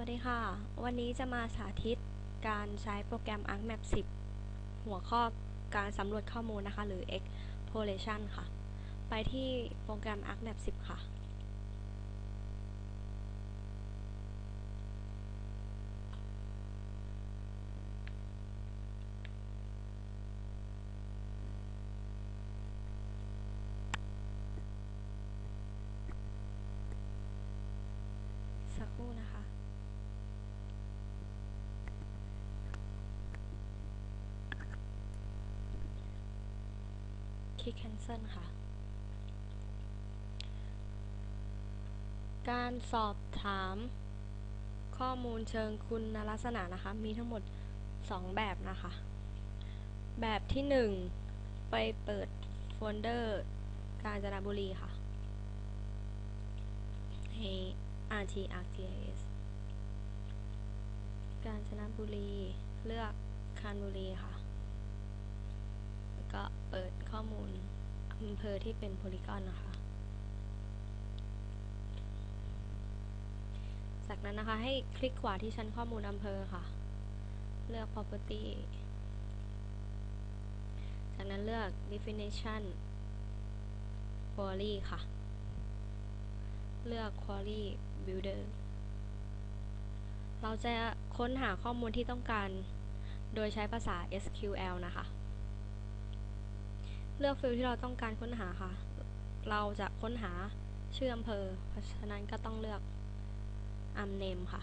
วัสดีค่ะ วันนี้จะมาสาธิตการใช้โปรแกรม ArcMap 10 หัวข้อการสำรวจข้อมูลนะคะ หรือ Exploration ค่ะ ไปที่โปรแกรม ArcMap 10 ค่ะ คลิก cancel ค่ะ การสอบถามข้อมูลเชิงคุณลักษณะนะคะ มีทั้งหมด 2 แบบนะคะ แบบที่ 1 ไปเปิดโฟลเดอร์กาญจนบุรีค่ะให้ RT ArcGIS กาญจนบุรี เลือกคานบุรีค่ะ ก็เปิดข้อมูลอำเภอที่เป็นโพลีกอนนะคะ จากนั้นนะคะให้คลิกขวาที่ชั้นข้อมูลอำเภอค่ะ เลือก property จากนั้นเลือก definition query ค่ะ เลือก query builder เราจะค้นหาข้อมูลที่ต้องการ โดยใช้ภาษา SQL นะคะ เลือกฟิลที่เราต้องการค้นหาค่ะ เราจะค้นหาชื่ออำเภอ เพราะฉะนั้นก็ต้องเลือก am name ค่ะ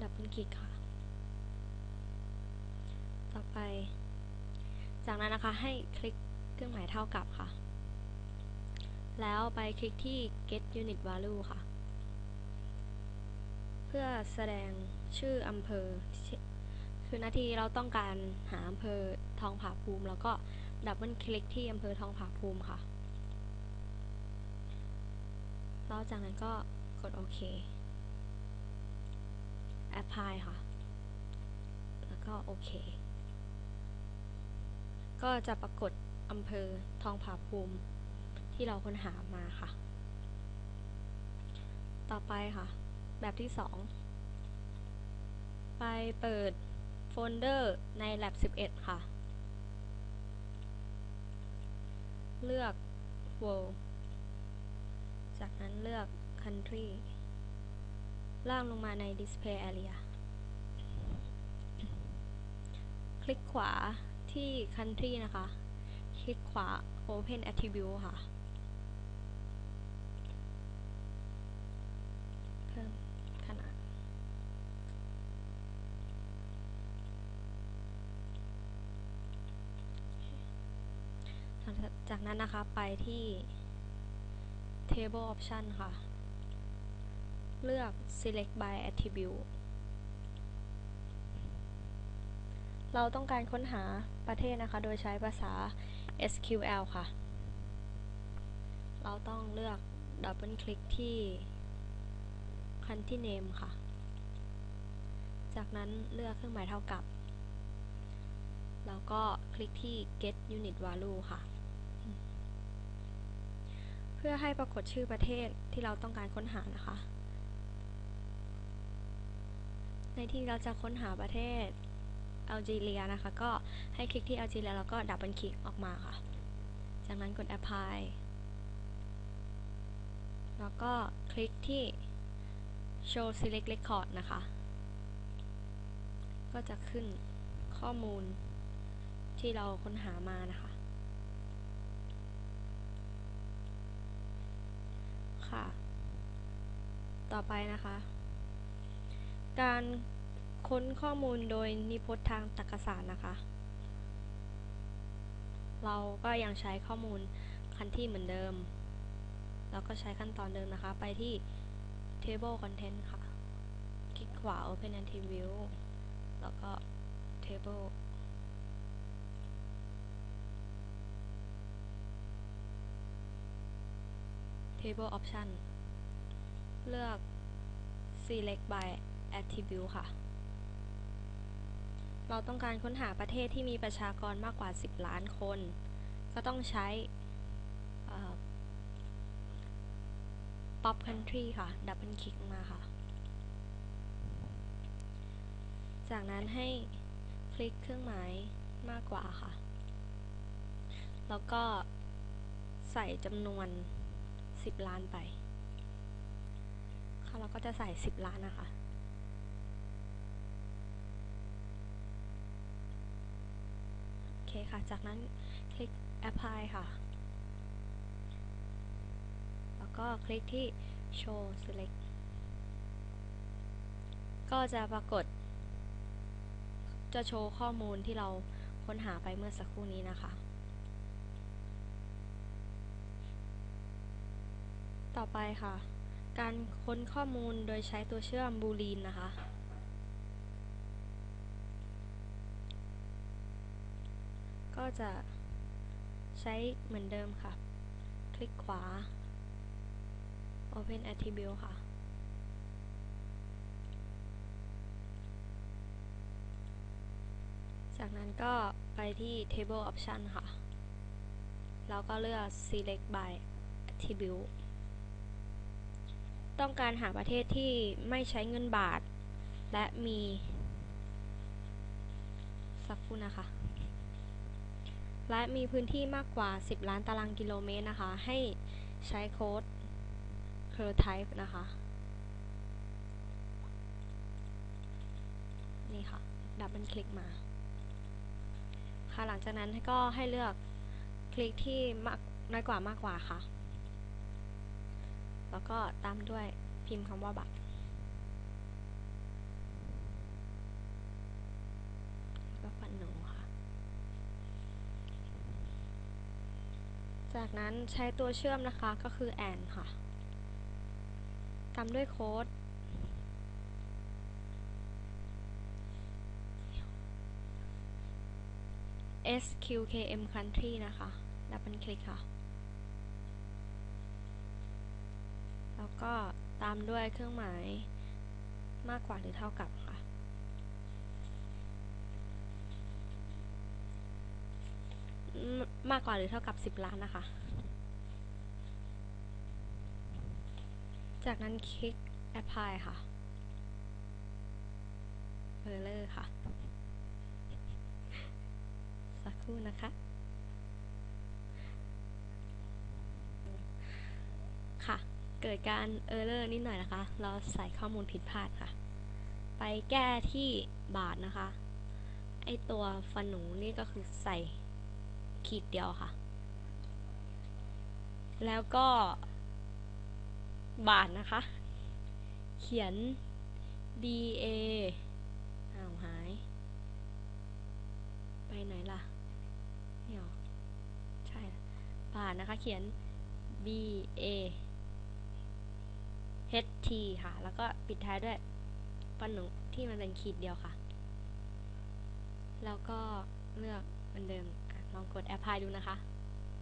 ดับเบิลคลิกค่ะ ต่อไป จากนั้นนะคะให้คลิกเครื่องหมายเท่ากับค่ะ แล้วไปคลิกที่ get unit value ค่ะ เพื่อแสดงชื่ออำเภอ คือนาทีเราต้องการหาอำเภอทองผาภูมิ แล้วก็ดับเบิลคลิกที่อำเภอทองผาภูมิค่ะแล้วจากนั้นก็กดโอเค apply ค่ะ แล้วก็โอเค ก็จะปรากฏอำเภอทองผาภูมิที่เราค้นหามาค่ะ ต่อไปค่ะ แบบที่2ไปเปิด เดอร์ใน lab 11 ค่ะ เลือก world จากนั้นเลือก country ล่างลงมาใน display area คลิกขวาที่ country นะคะ คลิกขวา open attribute ค่ะ จากนั้นนะคะไปที่ table option ค่ะ เลือก select by attribute เราต้องการค้นหาประเทศนะคะ โดยใช้ภาษา SQL ค่ะ เราต้องเลือก double click ที่ country name ค่ะ จากนั้นเลือกเครื่องหมายเท่ากับ แล้วก็คลิกที่ get unit value ค่ะ เพื่อให้ปรากฏชื่อประเทศที่เราต้องการค้นหานะคะ ในที่เราจะค้นหาประเทศแอลจีเรียนะคะ ก็ให้คลิกที่แอลจีเรียแล้วก็ดับเบิลคลิกออกมาค่ะ จากนั้นกด apply แล้วก็คลิกที่ show select record นะคะ ก็จะขึ้นข้อมูลที่เราค้นหามานะคะ ค่ะ ต่อไปนะคะ การค้นข้อมูลโดยนิพจน์ทางตรรกศาสตร์นะคะ เราก็ยังใช้ข้อมูลคันที่เหมือนเดิม แล้วก็ใช้ขั้นตอนเดิมนะคะ ไปที่ table content ค่ะ คลิกขวา open attribute แล้วก็ table table option เลือก select by attribute ค่ะ เราต้องการค้นหาประเทศที่มีประชากรมากกว่า 10 ล้านคน ก็ต้องใช้ pop country ค่ะ ดับเบิลคลิกมาค่ะ จากนั้นให้คลิกเครื่องหมายมากกว่าค่ะ แล้วก็ใส่จำนวน 10 ล้านไป ค่ะเราก็จะใส่ 10 ล้านนะคะ โอเคค่ะ จากนั้นคลิก apply ค่ะ แล้วก็คลิกที่ show select ก็จะปรากฏ จะโชว์ข้อมูลที่เราค้นหาไปเมื่อสักครู่นี้นะคะ ต่อไปค่ะ การค้นข้อมูลโดยใช้ตัวเชื่อมบูลีนนะคะ ก็จะใช้เหมือนเดิมค่ะ คลิกขวา Open Attribute ค่ะจากนั้นก็ไปที่ Table Option ค่ะ แล้วก็เลือก Select by Attribute ต้องการหาประเทศที่ไม่ใช้เงินบาท และมีสักครู่นะคะ และมีพื้นที่มากกว่า 10 ล้านตารางกิโลเมตรนะคะ ให้ใช้โค้ด c u r type นะคะ นี่ค่ะ ดับเบิลคลิกมา ค่ะ หลังจากนั้นก็ให้เลือกคลิกที่มากน้อยกว่ามากกว่าค่ะ แล้วก็ตามด้วยพิมพ์คำว่าบัตรแล้วก็ฟันหนูค่ะ จากนั้นใช้ตัวเชื่อมนะคะก็คือ and ค่ะ ตามด้วยโค้ด SQKM country นะคะ ดับเบิลคลิกค่ะ แล้วก็ตามด้วยเครื่องหมายมากกว่าหรือเท่ากับค่ะ มากกว่าหรือเท่ากับ 10 ล้านนะคะ จากนั้นคลิก apply ค่ะ error ค่ะ สักครู่นะคะ เกิดการ error นิดหน่อยนะคะ เราใส่ข้อมูลผิดพลาดค่ะ ไปแก้ที่บาทนะคะ ไอตัวฟันหนูนี่ก็คือใส่ขีดเดียวค่ะ แล้วก็ บาทนะคะ เขียน d a อ้าวหาย ไปไหนล่ะนี่หรอ ใช่ บาทนะคะ เขียน b a h t ค่ะ แล้วก็ปิดท้ายด้วยฟันหนูที่มันเป็นขีดเดียวค่ะ แล้วก็เลือกเหมือนเดิมลองกด apply ดูนะคะ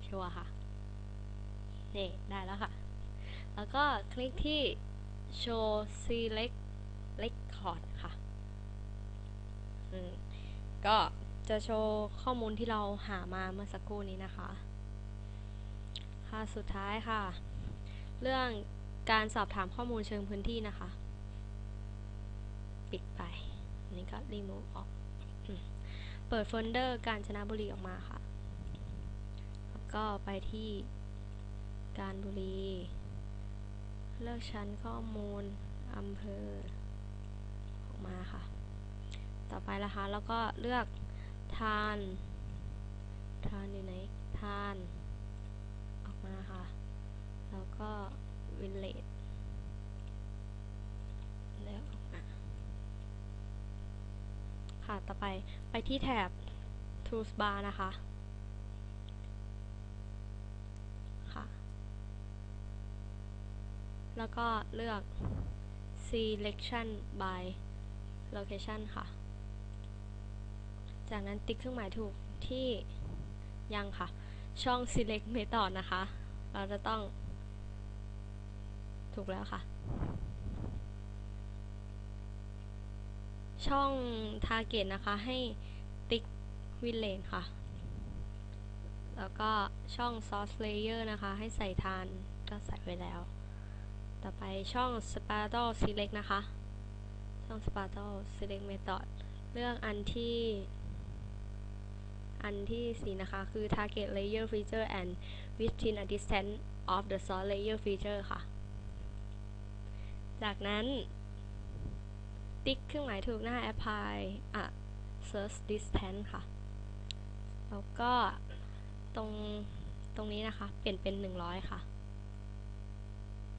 ชัวร์ค่ะนี่ได้แล้วค่ะ แล้วก็คลิกที่ show select record ค่ะ ก็จะโชว์ข้อมูลที่เราหามาเมื่อสักครู่นี้นะคะ ค่ะ สุดท้ายค่ะ เรื่อง การสอบถามข้อมูลเชิงพื้นที่นะคะ ปิดไปอันนี้ก็ remove ออก เปิดโฟลเดอร์กาญจนะบุรีออกมาค่ะ แล้วก็ไปที่การบุรี เลือกชั้นข้อมูลอำเภอออกมาค่ะ ต่อไปนะคะ แล้วก็เลือกทาน ทานอยู่ไหน ทาน ออกมาค่ะ แล้วก็วินเลดเลือกออกมา ค่ะ ต่อไปไปที่แถบ Tools Bar นะคะค่ะ แล้วก็เลือก selection by location ค่ะ จากนั้นติ๊กเครื่องหมายถูกที่ยังค่ะ ช่อง select method นะคะ เราจะต้องถูกแล้วค่ะ ช่อง target นะคะ ให้ติ๊ก village ค่ะ แล้วก็ช่อง source layer นะคะ ให้ใส่ทานก็ใส่ไว้แล้ว ต่อไปช่อง Spartal Select นะคะ ช่อง Spartal Select Method เลือกอันที่อันที่สี่นะคะ คือ Target Layer Feature and Within a Distance of the Source Layer Feature ค่ะ จากนั้น ติ๊กเครื่องหมายถูกหน้า Apply อะ Search Distance ค่ะ แล้วก็ตรงตรงนี้นะคะ เปลี่ยนเป็น 100 ค่ะ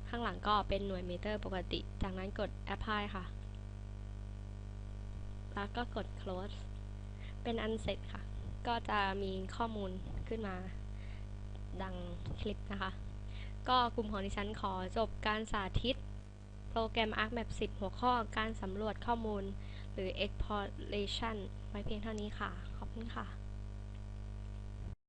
ข้างหลังก็เป็นหน่วยเมตรปกติ จากนั้นกด Apply ค่ะ แล้วก็กด close เป็นอันเสร็จค่ะ ก็จะมีข้อมูลขึ้นมาดังคลิปนะคะ ก็กลุ่มของดิฉันขอจบการสาธิต รแกรม ArcMap 10 หัวข้อการสำรวจข้อมูล หรือ exploration ไว้เพียงเท่านี้ค่ะ ขอบคุณค่ะ